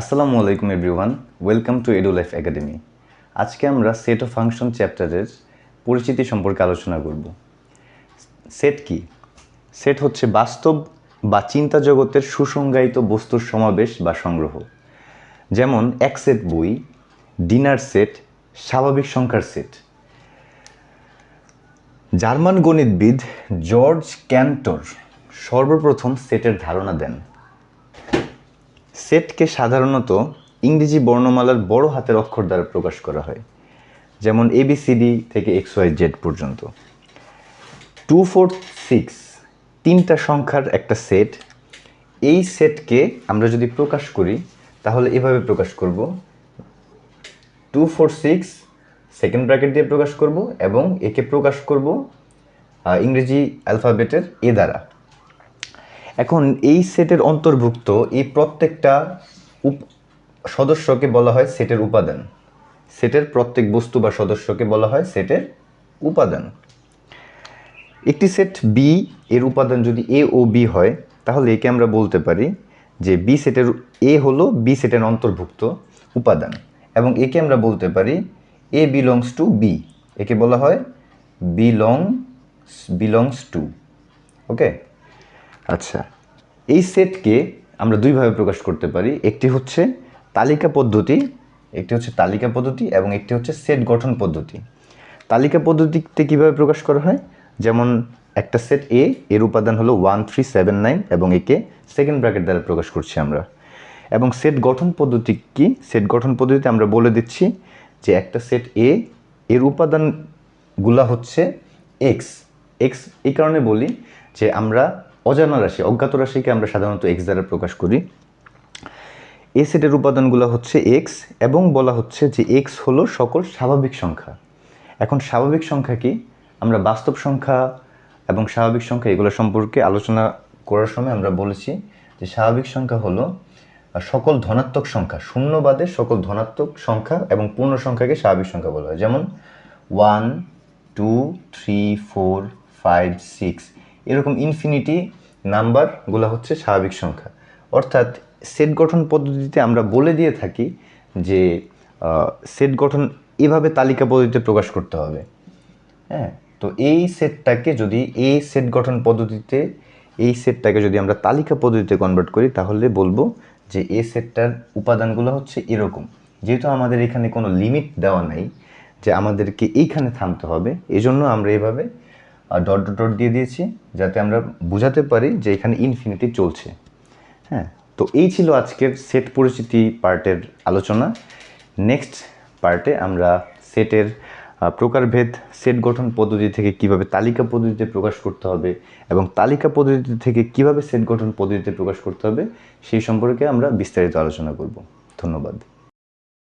আসসালামু আলাইকুম everyone, welcome to Edu Life academy. আজকে আমরা সেট অফ ফাংশন চ্যাপ্টারের পরিচিতি সম্পর্কে আলোচনা করব। সেট কি? সেট হচ্ছে বাস্তব বা চিন্তা জগতের সুসংজ্ঞায়িত বস্তুর সমাবেশ বা সংগ্রহ। যেমন এক সেট বই, ডিনার সেট, স্বাভাবিক সংখ্যার সেট। জার্মান গণিতবিদ জর্জ ক্যান্টর সর্বপ্রথম সেটের ধারণা দেন। সেটকে সাধারণত ইংরেজি বর্ণমালার বড় হাতের অক্ষর দ্বারা প্রকাশ করা হয়, যেমন এবিসিডি থেকে এক্স ওয়াই জেড পর্যন্ত। টু ফোর সিক্স তিনটা সংখ্যার একটা সেট। এই সেটকে আমরা যদি প্রকাশ করি, তাহলে এভাবে প্রকাশ করব। Two four six second bracket দিয়ে প্রকাশ করব এবং একে প্রকাশ করব ইংরেজি অ্যালফাবেটের এ দ্বারা। এখন এই সেটের অন্তর্ভুক্ত এই প্রত্যেকটা উপ- সদস্যকে বলা হয় সেটের উপাদান। সেটের প্রত্যেক বস্তু বা সদস্যকে বলা হয় সেটের উপাদান। একটি সেট বি এর উপাদান যদি এ ও বি হয়, তাহলে একে আমরা বলতে পারি যে বি সেটের এ হলো বি সেটের অন্তর্ভুক্ত উপাদান এবং একে আমরা বলতে পারি এ বিলংস টু বি একে বলা হয় বিলং বিলংস টু ওকে আচ্ছা এই সেটকে আমরা দুইভাবে প্রকাশ করতে পারি। একটি হচ্ছে তালিকা পদ্ধতি, একটি হচ্ছে তালিকা পদ্ধতি এবং একটি হচ্ছে সেট গঠন পদ্ধতি। তালিকা পদ্ধতিতে কীভাবে প্রকাশ করা হয়? যেমন একটা সেট এ এর উপাদান হলো ওয়ান থ্রি সেভেন নাইন এবং একে সেকেন্ড ব্র্যাকেট দ্বারা প্রকাশ করছি আমরা। এবং সেট গঠন পদ্ধতি কি? সেট গঠন পদ্ধতিতে আমরা বলে দিচ্ছি যে একটা সেট এ এর উপাদানগুলা হচ্ছে এক্স এক্স এই কারণে বলি যে আমরা অজানা রাশি, অজ্ঞাত রাশিকে আমরা সাধারণত এক্স দ্বারা প্রকাশ করি। এ সেটের উপাদানগুলো হচ্ছে এক্স এবং বলা হচ্ছে যে এক্স হলো সকল স্বাভাবিক সংখ্যা। এখন স্বাভাবিক সংখ্যা কি? আমরা বাস্তব সংখ্যা এবং স্বাভাবিক সংখ্যা এগুলো সম্পর্কে আলোচনা করার সময় আমরা বলেছি যে স্বাভাবিক সংখ্যা হলো সকল ধনাত্মক সংখ্যা, শূন্য বাদে সকল ধনাত্মক সংখ্যা এবং পূর্ণ সংখ্যাকে স্বাভাবিক সংখ্যা বলা হয়। যেমন one two three four five six এরকম ইনফিনিটি নাম্বারগুলো হচ্ছে স্বাভাবিক সংখ্যা। অর্থাৎ সেট গঠন পদ্ধতিতে আমরা বলে দিয়ে থাকি যে সেট গঠন এভাবে তালিকা পদ্ধতিতে প্রকাশ করতে হবে। হ্যাঁ তো এই সেটটাকে যদি, এই সেট গঠন পদ্ধতিতে, এই সেটটাকে যদি আমরা তালিকা পদ্ধতিতে কনভার্ট করি, তাহলে বলব যে এই সেটটার উপাদানগুলো হচ্ছে এরকম। যেহেতু আমাদের এখানে কোনো লিমিট দেওয়া নাই যে আমাদেরকে এইখানে থামতে হবে, এজন্য আমরা এভাবে ডট ডট ডট দিয়ে দিয়েছি, যাতে আমরা বোঝাতে পারি যে এখানে ইনফিনিটি চলছে। হ্যাঁ তো এই ছিল আজকের সেট পরিচিতি পার্টের আলোচনা। নেক্সট পার্টে আমরা সেটের প্রকারভেদ সেট গঠন পদ্ধতি থেকে কীভাবে তালিকা পদ্ধতিতে প্রকাশ করতে হবে এবং তালিকা পদ্ধতি থেকে কীভাবে সেট গঠন পদ্ধতিতে প্রকাশ করতে হবে, সেই সম্পর্কে আমরা বিস্তারিত আলোচনা করব। ধন্যবাদ।